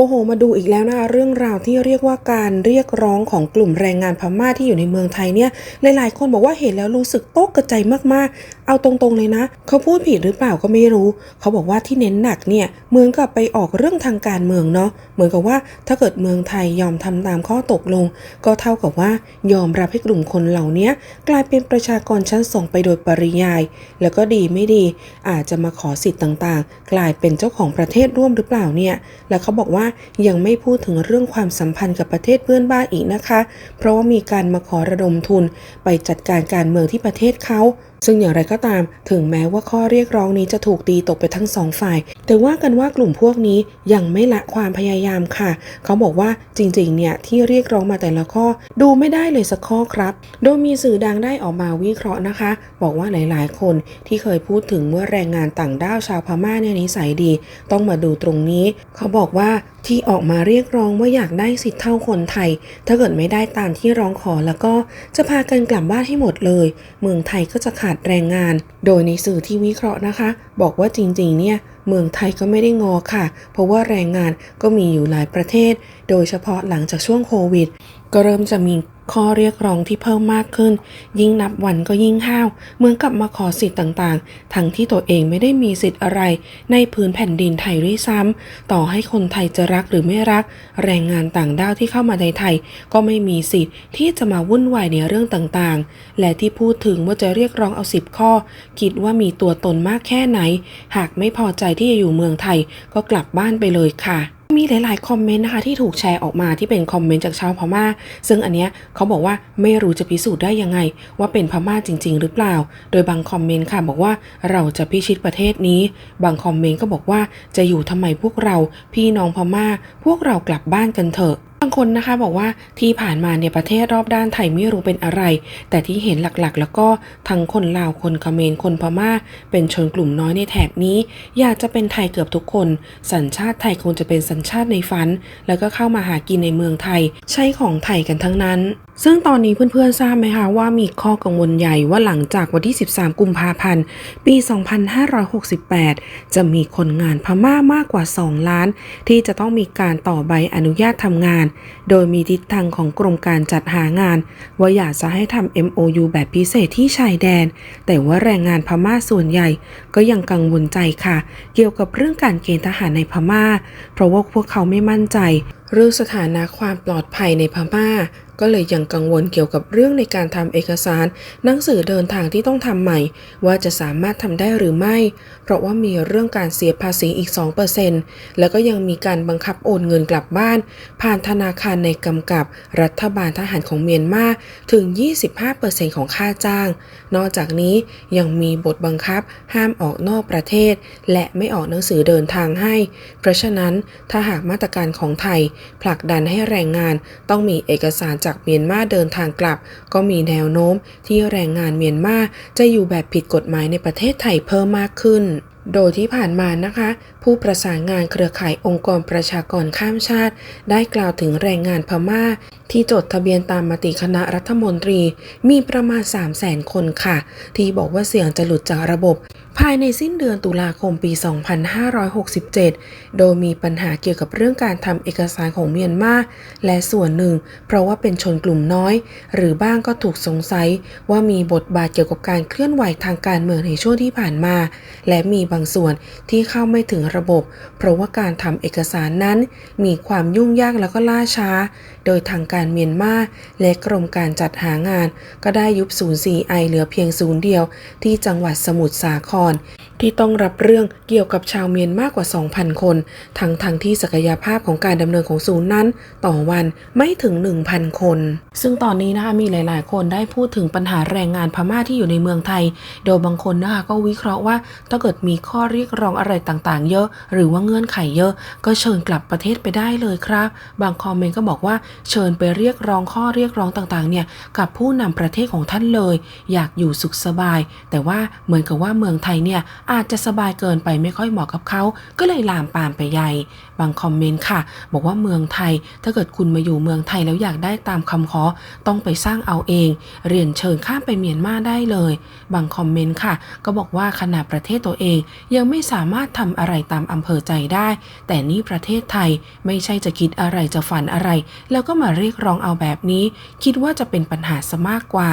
โอ้โห มาดูอีกแล้วนะเรื่องราวที่เรียกว่าการเรียกร้องของกลุ่มแรงงานพม่าที่อยู่ในเมืองไทยเนี่ย หลายๆ คนบอกว่าเห็นแล้วรู้สึกตกกระใจมากๆ เอาตรงๆเลยนะ เขาพูดผิดหรือเปล่าก็ไม่รู้ เขาบอกว่าที่เน้นหนักเนี่ยเหมือนกับไปออกเรื่องทางการเมืองเนาะ เหมือนกับว่าถ้าเกิดเมืองไทยยอมทำตามข้อตกลง ก็เท่ากับว่ายอมรับให้กลุ่มคนเหล่านี้กลายเป็นประชากรชั้นส่งไปโดยปริยาย แล้วก็ดีไม่ดี อาจจะมาขอสิทธิ์ต่างๆ กลายเป็นเจ้าของประเทศร่วมหรือเปล่าเนี่ย แล้วเขาบอกว่ายังไม่พูดถึงเรื่องความสัมพันธ์กับประเทศเพื่อนบ้านอีกนะคะ เพราะว่ามีการมาขอระดมทุนไปจัดการการเมืองที่ประเทศเขาซึ่งอย่างไรก็ตาม ถึงแม้ว่าข้อเรียกร้องนี้จะถูกตีตกไปทั้งสองฝ่าย แต่ว่ากันว่ากลุ่มพวกนี้ยังไม่ละความพยายามค่ะ เขาบอกว่าจริงๆ เนี่ยที่เรียกร้องมาแต่ละข้อ ดูไม่ได้เลยสักข้อครับ โดยมีสื่อดังได้ออกมาวิเคราะห์นะคะ บอกว่าหลายๆ คนที่เคยพูดถึงเมื่อแรงงานต่างด้าวชาวพม่าเนี่ยนิสัยดี ต้องมาดูตรงนี้ เขาบอกว่าที่ออกมาเรียกร้องว่าอยากได้สิทธิ์เท่าคนไทย ถ้าเกิดไม่ได้ตามที่ร้องขอแล้วก็จะพากันกลับบ้านให้หมดเลย เมืองไทยก็จะขาดแรงงาน โดยในสื่อที่วิเคราะห์นะคะ บอกว่าจริงๆเนี่ยเมืองไทยก็ไม่ได้งอค่ะ เพราะว่าแรงงานก็มีอยู่หลายประเทศ โดยเฉพาะหลังจากช่วงโควิด ก็เริ่มจะมี ข้อเรียกร้องที่เพิ่มมากขึ้น ยิ่งนับวันก็ยิ่งห้าว เหมือนกับมาขอสิทธิ์ต่างๆ ทั้งที่ตัวเองไม่ได้มีสิทธิ์อะไร ในพื้นแผ่นดินไทยด้วยซ้ำต่อให้คนไทยจะรักหรือไม่รัก แรงงานต่างด้าวที่เข้ามาในไทย ก็ไม่มีสิทธิ์ที่จะมาวุ่นวายในเรื่องต่างๆ และที่พูดถึงว่าจะเรียกร้องเอาสิบข้อ คิดว่ามีตัวตนมากแค่ไหน หากไม่พอใจที่จะอยู่เมืองไทยก็กลับบ้านไปเลยค่ะ มีหลาย ๆ คอมเมนต์นะคะที่ถูกแชร์ออกมาที่เป็นคอมเมนต์จากชาวพม่า ซึ่งอันเนี้ยเขาบอกว่าไม่รู้จะพิสูจน์ได้ยังไง ว่าเป็นพม่าจริง ๆ หรือเปล่า โดยบางคอมเมนต์ค่ะบอกว่าเราจะพิชิตประเทศนี้ บางคอมเมนต์ก็บอกว่าจะอยู่ทำไมพวกเราพี่น้องพม่า พวกเรากลับบ้านกันเถอะ บางคนนะคะบอกว่าที่ผ่านมาเนี่ยประเทศรอบด้านไทยไม่รู้เป็นอะไร แต่ที่เห็นหลักๆ แล้วก็ทั้งคนลาวคนเขมรคนพม่า เป็นชนกลุ่มน้อยในแถบนี้ อยากจะเป็นไทยเกือบทุกคน สัญชาติไทยคงจะเป็นสัญชาติในฝัน แล้วก็เข้ามาหากินในเมืองไทย ใช้ของไทยกันทั้งนั้น ซึ่งตอนนี้เพื่อนๆทราบไหมคะว่ามีข้อกังวลใหญ่ว่าหลังจากวันที่ 13 กุมภาพันธ์ ปี 2568 จะมีคนงานพม่ามากกว่า 2 ล้าน ที่จะต้องมีการต่อใบอนุญาตทำงาน โดยมีทิศทางของกรมการจัดหางาน ว่าอยากจะให้ทำ MOU แบบพิเศษที่ชายแดน แต่ว่าแรงงานพม่าส่วนใหญ่ ก็ยังกังวลใจค่ะ เกี่ยวกับเรื่องการเกณฑ์ทหารในพม่า เพราะว่าพวกเขาไม่มั่นใจเรื่องสถานะความปลอดภัยในพม่า ก็เลยยังกังวลเกี่ยวกับเรื่องในการทำเอกสาร หนังสือเดินทางที่ต้องทำใหม่ ว่าจะสามารถทำได้หรือไม่ เพราะว่ามีเรื่องการเสียภาษีอีก 2%แล้วก็ยังมีการบังคับโอนเงินกลับบ้าน ผ่านธนาคารในกำกับรัฐบาลทหารของเมียนมาถึง 25%ของค่าจ้าง นอกจากนี้ยังมีบทบังคับห้ามออกนอกประเทศ และไม่ออกหนังสือเดินทางให้ เพราะฉะนั้นถ้าหากมาตรการของไทย ผลักดันให้แรงงานต้องมีเอกสารจากเมียนมาเดินทางกลับ ก็มีแนวโน้มที่แรงงานเมียนมาจะอยู่แบบผิดกฎหมายในประเทศไทยเพิ่มมากขึ้น โดยที่ผ่านมานะคะผู้ประสานงานเครือข่ายองค์กรประชากรข้ามชาติ ได้กล่าวถึงแรงงานพม่า ที่จดทะเบียนตามมติคณะรัฐมนตรี มีประมาณ 3 0 0แสนคนค่ะ ที่บอกว่าเสี่ยงจะหลุดจากระบบ ภายในสิ้นเดือนตุลาคมปี 2567 โดยมีปัญหาเกี่ยวกับเรื่องการทำเอกสารของเมียนมาและส่วนหนึ่ง เพราะว่าเป็นชนกลุ่มน้อย หรือบ้างก็ถูกสงสัย ว่ามีบทบาทเกี่ยวกับการเคลื่อนไหวทางการเมืองในช่วงที่ผ่านมา และมีบางส่วนที่เข้าไม่ถึงระบบ เพราะว่าการทำเอกสารนั้น มีความยุ่งยากแล้วก็ล่าช้า โดยทางการเมียนมาและกรมการจัดหางาน ก็ได้ยุบศูนย์ 4i เหลือเพียงศูนย์เดียว ที่จังหวัดสมุทรสาคร ที่ต้องรับเรื่องเกี่ยวกับชาวเมียนมากกว่า 2,000 คน ทั้งทั้งที่ศักยภาพของการดำเนินของศูนย์นั้น ต่อวันไม่ถึง 1,000 คน ซึ่งตอนนี้นะคะมีหลาย ๆ คนได้พูดถึงปัญหาแรงงานพม่าที่อยู่ในเมืองไทย โดยบางคนนะคะก็วิเคราะห์ว่าถ้าเกิดมีข้อเรียกร้องอะไรต่าง ๆ เยอะหรือว่าเงื่อนไขเยอะ ก็เชิญกลับประเทศไปได้เลยครับ บางคอมเมนต์ก็บอกว่าเชิญไปเรียกร้องข้อเรียกร้องต่างๆเนี่ยกับผู้นำประเทศของท่านเลย อยากอยู่สุขสบาย แต่ว่าเหมือนกับว่าเมืองไทยเนี่ยอาจจะสบายเกินไปไม่ค่อยเหมาะกับเขาก็เลยลามปามไปใหญ่บางคอมเมนต์ค่ะ บอกว่าเมืองไทย ถ้าเกิดคุณมาอยู่เมืองไทยแล้วอยากได้ตามคำขอต้องไปสร้างเอาเอง เรียนเชิญข้ามไปเมียนมาได้เลย บางคอมเมนต์ค่ะ ก็บอกว่าขนาดประเทศตัวเองยังไม่สามารถทำอะไรตามอำเภอใจได้ แต่นี่ประเทศไทยไม่ใช่จะคิดอะไรจะฝันอะไร แล้วก็มาเรียกร้องเอาแบบนี้ คิดว่าจะเป็นปัญหาซะมากกว่า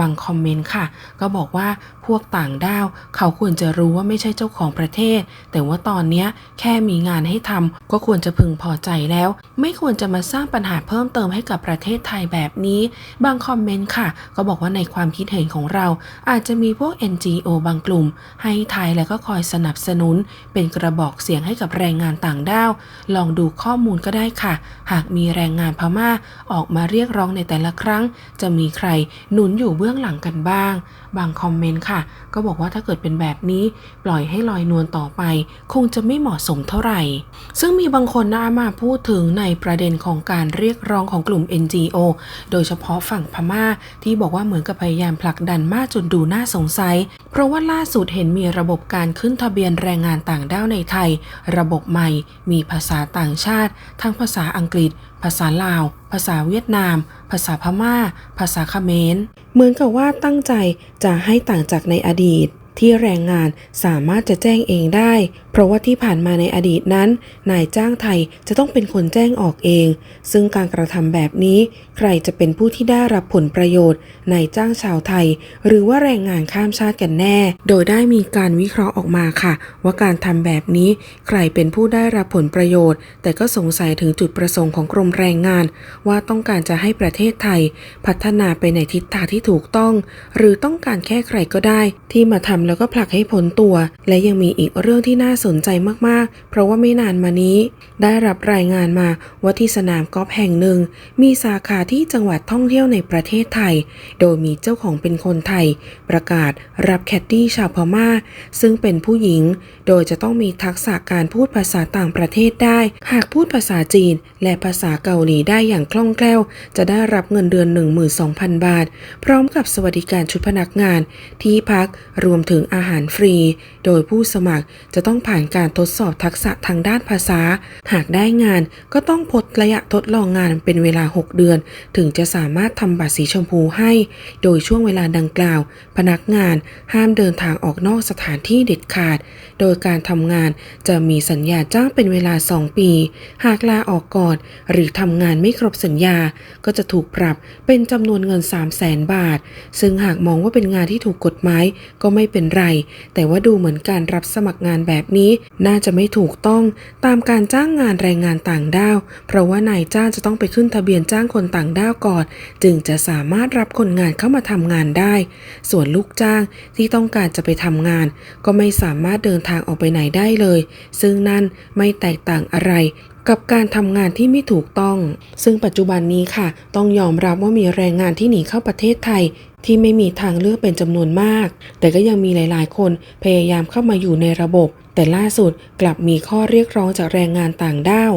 บางคอมเมนต์ค่ะ ก็บอกว่าพวกต่างด้าว เขาควรจะรู้ว่าไม่ใช่เจ้าของประเทศ แต่ว่าตอนนี้แค่มีงานให้ทำก็ควรจะพึงพอใจแล้ว ไม่ควรจะมาสร้างปัญหาเพิ่มเติมให้กับประเทศไทยแบบนี้ บางคอมเมนต์ค่ะ ก็บอกว่าในความคิดเห็นของเรา อาจจะมีพวก NGO บางกลุ่ม ให้ไทยแล้วก็คอยสนับสนุนเป็นกระบอกเสียงให้กับแรงงานต่างด้าว ลองดูข้อมูลก็ได้ค่ะ หากมีแรงงานพม่าออกมาเรียกร้องในแต่ละครั้ง จะมีใครหนุนอยู่เบื้องหลังกันบ้าง บางคอมเมนต์ค่ะ ก็บอกว่าถ้าเกิดเป็นแบบนี้ปล่อยให้ลอยนวลต่อไป คงจะไม่เหมาะสมเท่าไหร่ ซึ่งมีบางคนน่ามาพูดถึงในประเด็นของการเรียกร้องของกลุ่ม NGO โดยเฉพาะฝั่งพม่าที่บอกว่าเหมือนกับพยายามผลักดันมากจนดูน่าสงสัย เพราะว่าล่าสุดเห็นมีระบบการขึ้นทะเบียนแรงงานต่างด้าวในไทย ระบบใหม่ มีภาษาต่างชาติ ทั้งภาษาอังกฤษ ภาษาลาว ภาษาเวียดนาม ภาษาพม่า ภาษาเขมร เหมือนกับว่าตั้งใจจะให้ต่างจากในอดีต ที่แรงงานสามารถจะแจ้งเองได้ เพราะว่าที่ผ่านมาในอดีตนั้น นายจ้างไทยจะต้องเป็นคนแจ้งออกเอง ซึ่งการกระทำแบบนี้ ใครจะเป็นผู้ที่ได้รับผลประโยชน์นายจ้างชาวไทย หรือว่าแรงงานข้ามชาติกันแน่ โดยได้มีการวิเคราะห์ออกมาค่ะ ว่าการทำแบบนี้ ใครเป็นผู้ได้รับผลประโยชน์ แต่ก็สงสัยถึงจุดประสงค์ของกรมแรงงาน ว่าต้องการจะให้ประเทศไทย พัฒนาไปในทิศทางที่ถูกต้อง หรือต้องการแค่ใครก็ได้ที่มาทำแล้วก็ผลักให้พ้นตัว และยังมีอีกเรื่องที่น่าสนใจมากๆ เพราะว่าไม่นานมานี้ ได้รับรายงานมาว่าที่สนามกอล์ฟแห่งหนึ่ง มีสาขาที่จังหวัดท่องเที่ยวในประเทศไทย โดยมีเจ้าของเป็นคนไทย ประกาศรับแคดดี้ชาวพม่า ซึ่งเป็นผู้หญิง โดยจะต้องมีทักษะการพูดภาษาต่างประเทศได้ หากพูดภาษาจีน และภาษาเกาหลีได้อย่างคล่องแคล่ว จะได้รับเงินเดือน 12,000 บาท พร้อมกับสวัสดิการชุดพนักงาน ที่พักรวมถึงึงอาหารฟรี โดยผู้สมัครจะต้องผ่านการทดสอบทักษะทางด้านภาษา หากได้งานก็ต้องพดระยะทดลองงานเป็นเวลา 6 เดือน ถึงจะสามารถทำบัตรสีชมพูให้ โดยช่วงเวลาดังกล่าว พนักงานห้ามเดินทางออกนอกสถานที่เด็ดขาด โดยการทำงานจะมีสัญญาจ้างเป็นเวลา 2 ปี หากลาออกก่อนหรือทำงานไม่ครบสัญญา ก็จะถูกปรับเป็นจำนวนเงิน 3 0 0แสนบาท ซึ่งหากมองว่าเป็นงานที่ถูกกฎหมายก็ไม่เป็นเป็นไร แต่ว่าดูเหมือนการรับสมัครงานแบบนี้ น่าจะไม่ถูกต้องตามการจ้างงานแรงงานต่างด้าว เพราะว่านายจ้างจะต้องไปขึ้นทะเบียนจ้างคนต่างด้าวก่อน จึงจะสามารถรับคนงานเข้ามาทำงานได้ ส่วนลูกจ้างที่ต้องการจะไปทำงาน ก็ไม่สามารถเดินทางออกไปไหนได้เลย ซึ่งนั่นไม่แตกต่างอะไร กับการทำงานที่ไม่ถูกต้อง ซึ่งปัจจุบันนี้ค่ะ ต้องยอมรับว่ามีแรงงานที่หนีเข้าประเทศไทย ที่ไม่มีทางเลือกเป็นจำนวนมาก แต่ก็ยังมีหลาย ๆ คนพยายามเข้ามาอยู่ในระบบ แต่ล่าสุดกลับมีข้อเรียกร้องจากแรงงานต่างด้าว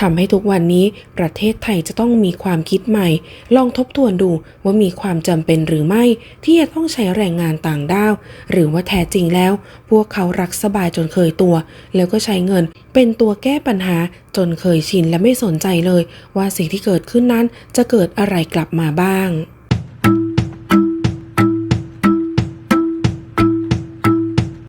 ทำให้ทุกวันนี้ประเทศไทยจะต้องมีความคิดใหม่ ลองทบทวนดูว่ามีความจำเป็นหรือไม่ ที่จะต้องใช้แรงงานต่างด้าว หรือว่าแท้จริงแล้ว พวกเขารักสบายจนเคยตัว แล้วก็ใช้เงินเป็นตัวแก้ปัญหาจนเคยชินและไม่สนใจเลย ว่าสิ่งที่เกิดขึ้นนั้นจะเกิดอะไรกลับมาบ้าง